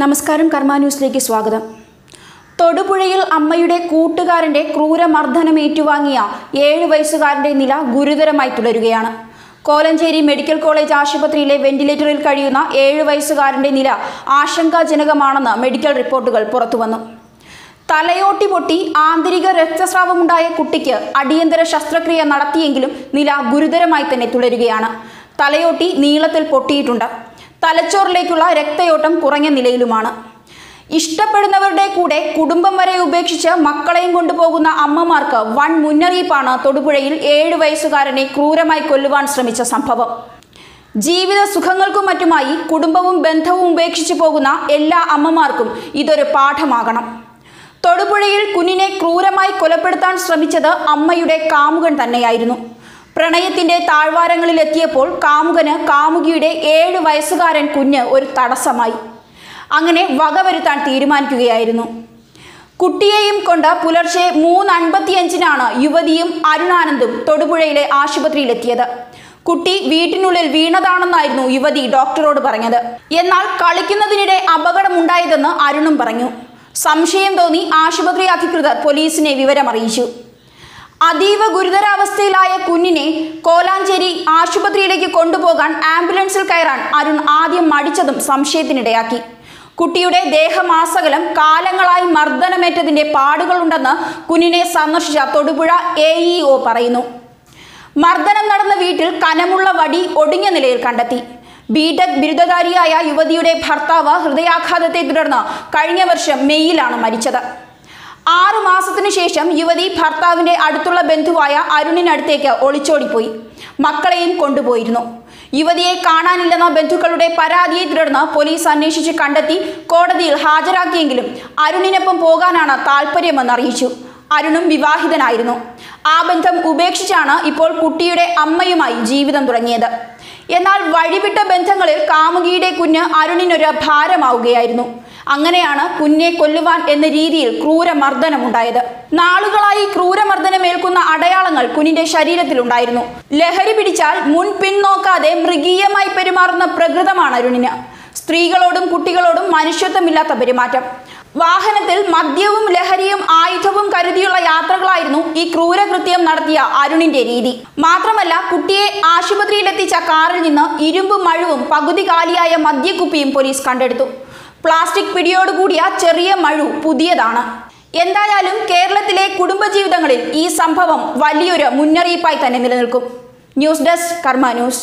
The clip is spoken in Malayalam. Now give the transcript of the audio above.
നമസ്കാരം കർമ്മ ന്യൂസിലേക്ക് സ്വാഗതം. തൊടുപുഴയിൽ അമ്മയുടെ കൂട്ടുകാരന്റെ ക്രൂരമർദ്ദനം ഏറ്റുവാങ്ങിയ ഏഴ് വയസ്സുകാരന്റെ നില ഗുരുതരമായി തുടരുകയാണ്. കോലഞ്ചേരി മെഡിക്കൽ കോളേജ് ആശുപത്രിയിലെ വെന്റിലേറ്ററിൽ കഴിയുന്ന ഏഴ് വയസ്സുകാരന്റെ നില ആശങ്കാജനകമാണെന്ന് മെഡിക്കൽ റിപ്പോർട്ടുകൾ പുറത്തുവന്നു. തലയോട്ടി പൊട്ടി ആന്തരിക രക്തസ്രാവമുണ്ടായ കുട്ടിക്ക് അടിയന്തര ശസ്ത്രക്രിയ നടത്തിയെങ്കിലും നില ഗുരുതരമായി തന്നെ തുടരുകയാണ്. തലയോട്ടി നീളത്തിൽ പൊട്ടിയിട്ടുണ്ട്. തലച്ചോറിലേക്കുള്ള രക്തയോട്ടം കുറഞ്ഞ നിലയിലുമാണ്. ഇഷ്ടപ്പെടുന്നവരുടെ കൂടെ കുടുംബം വരെ ഉപേക്ഷിച്ച് മക്കളെയും കൊണ്ടുപോകുന്ന അമ്മമാർക്ക് വൺ മുന്നറിയിപ്പാണ് തൊടുപുഴയിൽ ഏഴ് വയസ്സുകാരനെ ക്രൂരമായി കൊല്ലുവാൻ ശ്രമിച്ച സംഭവം. ജീവിത സുഖങ്ങൾക്കും മറ്റുമായി കുടുംബവും ബന്ധവും ഉപേക്ഷിച്ചു പോകുന്ന എല്ലാ അമ്മമാർക്കും ഇതൊരു പാഠമാകണം. തൊടുപുഴയിൽ കുഞ്ഞിനെ ക്രൂരമായി കൊലപ്പെടുത്താൻ ശ്രമിച്ചത് അമ്മയുടെ കാമുകൻ തന്നെയായിരുന്നു. പ്രണയത്തിന്റെ താഴ്വാരങ്ങളിലെത്തിയപ്പോൾ കാമുകന് കാമുകിയുടെ ഏഴ് വയസ്സുകാരൻ കുഞ്ഞ് ഒരു തടസ്സമായി. അങ്ങനെ വകവരുത്താൻ തീരുമാനിക്കുകയായിരുന്നു. കുട്ടിയെയും കൊണ്ട് പുലർച്ചെ മൂന്ന് അൻപത്തിയഞ്ചിനാണ് യുവതിയും അരുണാനന്ദും തൊടുപുഴയിലെ ആശുപത്രിയിലെത്തിയത്. കുട്ടി വീട്ടിനുള്ളിൽ വീണതാണെന്നായിരുന്നു യുവതി ഡോക്ടറോട് പറഞ്ഞത്. എന്നാൽ കളിക്കുന്നതിനിടെ അപകടമുണ്ടായതെന്ന് അരുണും പറഞ്ഞു. സംശയം തോന്നി ആശുപത്രി അധികൃതർ പോലീസിനെ വിവരമറിയിച്ചു. അതീവ ഗുരുതരാവസ്ഥയിലായ കുഞ്ഞിനെ കോലാഞ്ചേരി ആശുപത്രിയിലേക്ക് കൊണ്ടുപോകാൻ ആംബുലൻസിൽ കയറാൻ അരുൺ ആദ്യം മടിച്ചതും സംശയത്തിനിടയാക്കി. കുട്ടിയുടെ ദേഹമാസകലം കാലങ്ങളായി മർദ്ദനമേറ്റതിന്റെ പാടുകളുണ്ടെന്ന് കുഞ്ഞിനെ സന്ദർശിച്ച തൊടുപുഴ എ പറയുന്നു. മർദ്ദനം നടന്ന വീട്ടിൽ കനമുള്ള വടി ഒടിഞ്ഞ നിലയിൽ കണ്ടെത്തി. ബിടെക് ബിരുദധാരിയായ യുവതിയുടെ ഭർത്താവ് ഹൃദയാഘാതത്തെ തുടർന്ന് കഴിഞ്ഞ വർഷം മെയ്യിലാണ് മരിച്ചത്. ആറു മാസത്തിനു ശേഷം യുവതി ഭർത്താവിന്റെ അടുത്തുള്ള ബന്ധുവായ അരുണിനടുത്തേക്ക് ഒളിച്ചോടിപ്പോയി. മക്കളെയും കൊണ്ടുപോയിരുന്നു. യുവതിയെ കാണാനില്ലെന്ന ബന്ധുക്കളുടെ പരാതിയെ തുടർന്ന് പോലീസ് അന്വേഷിച്ച് കണ്ടെത്തി കോടതിയിൽ ഹാജരാക്കിയെങ്കിലും അരുണിനൊപ്പം പോകാനാണ് താല്പര്യമെന്ന് അറിയിച്ചു അരുണും വിവാഹിതനായിരുന്നു. ആ ബന്ധം ഉപേക്ഷിച്ചാണ് ഇപ്പോൾ കുട്ടിയുടെ അമ്മയുമായി ജീവിതം തുടങ്ങിയത്. എന്നാൽ വഴിവിട്ട ബന്ധങ്ങളിൽ കാമുകിയുടെ കുഞ്ഞ് അരുണിനൊരു ഭാരമാവുകയായിരുന്നു. അങ്ങനെയാണ് കുഞ്ഞെ കൊല്ലുവാൻ എന്ന രീതിയിൽ ക്രൂരമർദ്ദനമുണ്ടായത്. നാളുകളായി ക്രൂരമർദ്ദനമേൽക്കുന്ന അടയാളങ്ങൾ കുഞ്ഞിന്റെ ശരീരത്തിലുണ്ടായിരുന്നു. ലഹരി പിടിച്ചാൽ മുൻ പിന്നോക്കാതെ മൃഗീയമായി പെരുമാറുന്ന പ്രകൃതമാണ് അരുണിന്. സ്ത്രീകളോടും കുട്ടികളോടും മനുഷ്യത്വമില്ലാത്ത പെരുമാറ്റം. വാഹനത്തിൽ മദ്യവും ലഹരിയും ആയുധവും കരുതിയുള്ള യാത്രകളായിരുന്നു ഈ ക്രൂരകൃത്യം നടത്തിയ അരുണിന്റെ രീതി. മാത്രമല്ല കുട്ടിയെ ആശുപത്രിയിലെത്തിച്ച കാറിൽ നിന്ന് ഇരുമ്പ് മഴുവും പകുതി കാലിയായ മദ്യക്കുപ്പിയും പോലീസ് കണ്ടെടുത്തു. പ്ലാസ്റ്റിക് പിടിയോടുകൂടിയ ചെറിയ മഴു പുതിയതാണ്. എന്തായാലും കേരളത്തിലെ കുടുംബജീവിതങ്ങളിൽ ഈ സംഭവം വലിയൊരു മുന്നറിയിപ്പായി തന്നെ നിലനിൽക്കും. News desk Karma news.